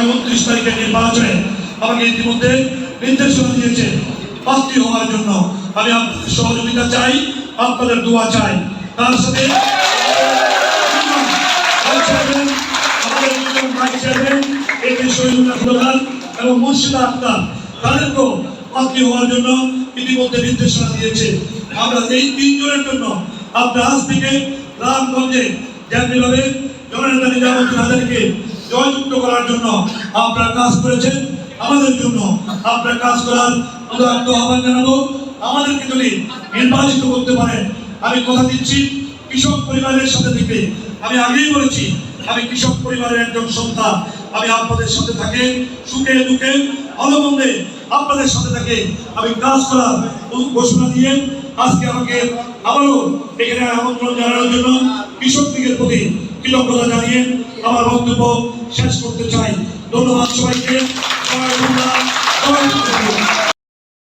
আগামী উনত্রিশ তারিখের নির্বাচনে আমাকে ইতিমধ্যে নির্দেশনা দিয়েছে প্রার্থী হওয়ার জন্য। আমি আপনাদের সহযোগিতা চাই, আপনাদের দোয়া চাই। তার সাথে এবং মুর্শিদা আক্তার, তাদেরকেও প্রার্থী হওয়ার জন্য ইতিমধ্যে নির্দেশনা দিয়েছে। আমরা এই তিনজনের জন্য আমরা আজ থেকে রামগঞ্জে যেমনিভাবে জননেতা জয়যুক্ত করার জন্য আপনারা কাজ করেছেন, আমাদের জন্য আপনারা কাজ করার উদাহরণ আহ্বান জানাব। আমাদেরকে যদি নির্বাচিত করতে পারেন, আমি কথা দিচ্ছি কৃষক পরিবারের সাথে থেকে। আমি আগেই বলেছি, আমি কৃষক পরিবারের একজন সন্তান। আমি আপনাদের সাথে থাকে, সুখে দুঃখে ভালো মন্দে আপনাদের সাথে থাকে। আমি কাজ করার ঘোষণা দিয়ে আজকে আমাকে আবারও এখানে আমন্ত্রণ জানানোর জন্য কৃষক দিকের প্রতি কৃতজ্ঞতা জানিয়ে আমার বক্তব্য শেষ করতে চাই ধন্যবাদ সবাইকে।